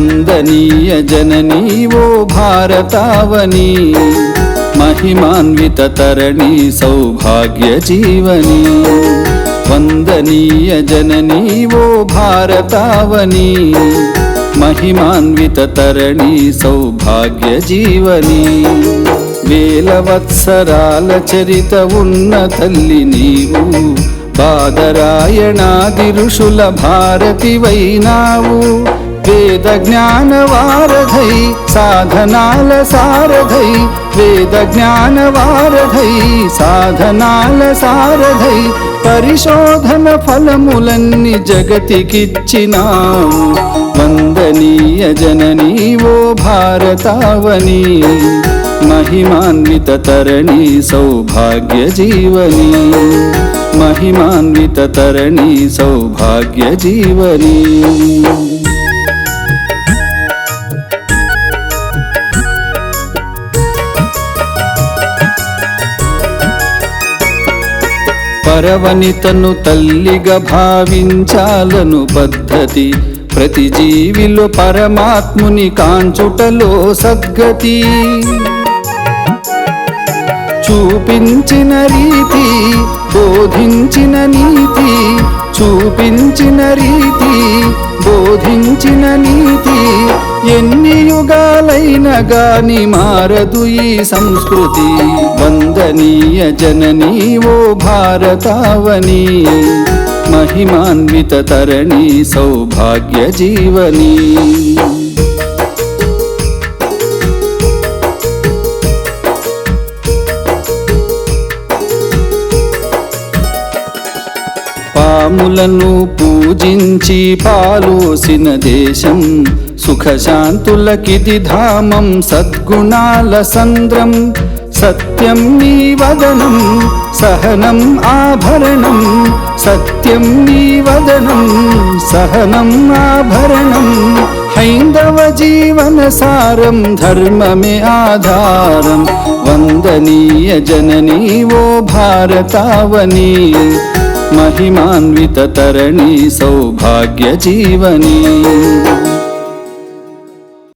వందనీయ జననీ ఓ భారతావని మహిమాన్విత తరణి సౌభాగ్య జీవని. వందనీయ జననీ ఓ భారతావని మహిమాన్విత తరణి సౌభాగ్య జీవని. వేల వత్సరాల చరిత ఉన్న తల్లి నీవు బాదరాయణాది ఋషుల భారతివైనావు వైనావు వేద జ్ఞాన వారధై సాధనాల సారథై వేద జ్ఞాన వారధై సాధనాల సారథై పరిశోధన ఫలములన్నీ జగతికిచ్చినావు వందనీయ జననీ ఓ భారతావని మహిమాన్విత తరణి సౌభాగ్య జీవని మహిమాన్విత తరణి సౌభాగ్య జీవని పరవనితను తల్లిగా భావించాలను పద్ధతి. ప్రతి జీవిలో పరమాత్ముని కాంచుటలో సద్గతి. చూపించిన రీతి బోధించిన నీతి చూపించిన రీతి బోధించిన నీతి. ఎన్ని యుగాలైన గాని మారదు ఈ సంస్కృతి. వందనీయ జననీ ఓ భారతావని. మహిమాన్విత తరణి సౌభాగ్య జీవని. పాములను పూజించి పాలోసిన దేశం. సుఖశాంతులకిది ధామం సద్గుణాల సంద్రం. సత్యం నీ వదనం సహనం ఆభరణం. సత్యం నీ వదనం సహనం ఆభరణం. హైందవ జీవన సారం ధర్మమే ఆధారం. వందనీయ జననీ ఓ భారతావని. మహిమాన్విత తరణి సౌభాగ్య జీవని.